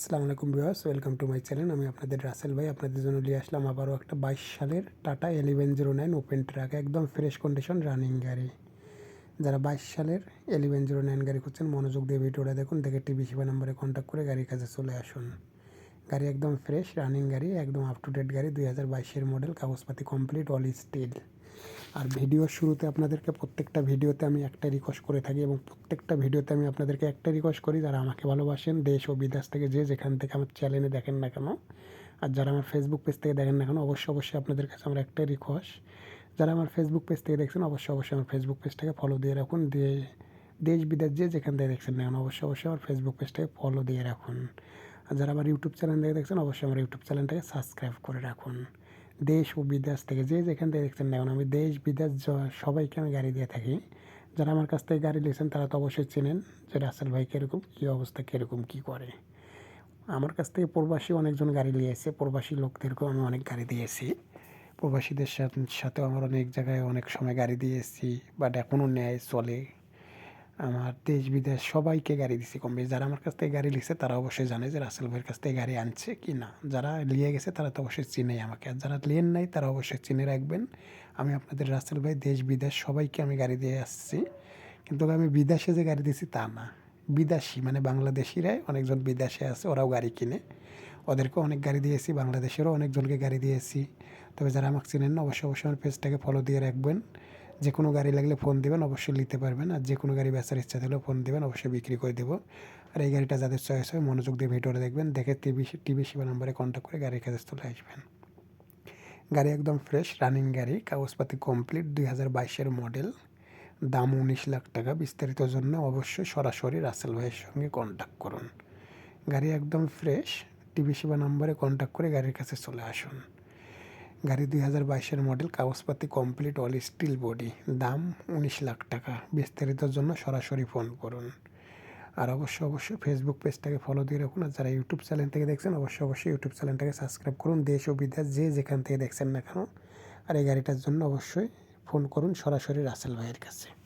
আসসালামু আলাইকুম viewers, welcome to my channel. আমি আপনাদের রাসেল ভাই, আপনাদের জন্য নিয়ে আসলাম আবারও একটা বাইশ সালের Tata eleven zero nine open truck একদম ফ্রেশ কন্ডিশন রানিং গাড়ি। যারা বাইশ সালের এলিভেন জিরো নাইন গাড়ি করছেন মনোযোগ দিয়ে ভিডিওটা দেখুন, দেখে টিভি সেবা নাম্বারে কন্ট্যাক্ট করে গাড়ির কাছে চলে আসুন। গাড়ি একদম ফ্রেশ রানিং গাড়ি, একদম আপ টু ডেট গাড়ি, দুই হাজার বাইশের মডেল কাগজপাতি কমপ্লিট অল স্টিল আর ভিডিওর শুরুতে আপনাদেরকে প্রত্যেকটা ভিডিওতে আমি একটা রিকোয়েস্ট করে থাকি এবং প্রত্যেকটা ভিডিওতে আমি আপনাদেরকে একটা রিকোয়েস্ট করি যারা আমাকে ভালোবাসেন দেশ ও বিদেশ থেকে যে যেখান থেকে আমার চ্যানেলে দেখেন না কেন। আর যারা আমার ফেসবুক পেজ থেকে দেখেন না কেন অবশ্যই অবশ্যই আপনাদের কাছে আমার একটাই রিকোয়েস্ট যারা আমার ফেসবুক পেজ থেকে দেখছেন অবশ্যই অবশ্যই আমার ফেসবুক পেজটাকে ফলো দিয়ে রাখুন। দিয়ে দেশ বিদেশ যে যেখান থেকে দেখছেন না কেন অবশ্যই অবশ্যই আমার ফেসবুক পেজটাকে ফলো দিয়ে রাখুন। আর যারা আমার ইউটিউব চ্যানেল থেকে দেখছেন, অবশ্যই আমার ইউটিউব চ্যানেলটাকে সাবস্ক্রাইব করে রাখুন। দেশ ও বিদেশ থেকে যে যেখান থেকে দেখছেন না আমি দেশ, বিদেশ সবাইকে আমি গাড়ি দিয়ে থাকি। যারা আমার কাছ থেকে গাড়ি নিয়েছেন তারা তো অবশ্যই চেনেন যে রাসেল ভাই কীরকম, কী অবস্থা, কীরকম, কী করে। আমার কাছ থেকে প্রবাসী অনেকজন গাড়ি নিয়েছে প্রবাসী লোকদেরকেও আমি অনেক গাড়ি দিয়েছি প্রবাসীদের সাথে- সাথেও আমার অনেক জায়গায় অনেক সময় গাড়ি দিয়েছি বাট এখনও নেয়, চলে। আমার দেশ, বিদেশ সবাইকে গাড়ি দিছি কম বেশি। যারা আমার কাছ থেকে গাড়ি লিখছে, তারা অবশ্যই জানে যে রাসেল ভাইয়ের কাছ থেকে গাড়ি আনছে কি না। যারা লিয়ে গেছে, তারা তো অবশ্যই চিনে আমাকে। আর যারা লিয়েন নাই, তারা অবশ্যই চিনে রাখবেন, আমি আপনাদের রাসেল ভাই, দেশ, বিদেশ সবাইকে আমি গাড়ি দিয়ে আসছি। কিন্তু আমি বিদেশে যে গাড়ি দিছি, তা না। বিদেশি মানে বাংলাদেশিরাই অনেকজন বিদেশে আছে, ওরাও গাড়ি কিনে। ওদেরকেও অনেক গাড়ি দিয়েছি, বাংলাদেশেরও অনেকজনকে গাড়ি দিয়েছি। তবে যারা আমাকে চিনেন না, অবশ্যই অবশ্যই আমার পেজটাকে ফলো দিয়ে রাখবেন। যে কোনো গাড়ি লাগলে ফোন দেবেন, অবশ্যই নিতে পারবেন। আর যে কোনো গাড়ি বেচার ইচ্ছা থাকলেও ফোন দেবেন, অবশ্যই বিক্রি করে দেবো। আর এই গাড়িটা যাদের চয়েস হয়, মনোযোগ দিয়ে ভিডিওটা দেখবেন। দেখে টিভি টিভি সেবা নাম্বারে কন্ট্যাক্ট করে গাড়ির কাছে চলে আসবেন। গাড়ি একদম ফ্রেশ রানিং গাড়ি, কাগজপাতি কমপ্লিট দুই হাজার বাইশের মডেল দাম উনিশ লাখ টাকা। বিস্তারিত জন্য অবশ্যই সরাসরি রাসেল ভাইয়ের সঙ্গে কন্ট্যাক্ট করুন। গাড়ি একদম ফ্রেশ টিভি সেবা নাম্বারে কন্ট্যাক্ট করে গাড়ির কাছে চলে আসুন। গাড়ি দুই হাজার বাইশের মডেল, কাগজপাতি কমপ্লিট অল স্টিল বডি দাম উনিশ লাখ টাকা। বিস্তারিতর জন্য সরাসরি ফোন করুন। আর অবশ্যই অবশ্যই ফেসবুক পেজটাকে ফলো দিয়ে রাখুন। আর যারা ইউটিউব চ্যানেল থেকে দেখছেন, অবশ্যই অবশ্যই ইউটিউব চ্যানেলটাকে সাবস্ক্রাইব করুন। দেশ ও বিদেশ যে যেখান থেকে দেখছেন না কেন, আর এই গাড়িটার জন্য অবশ্যই ফোন করুন সরাসরি রাসেল ভাইয়ের কাছে।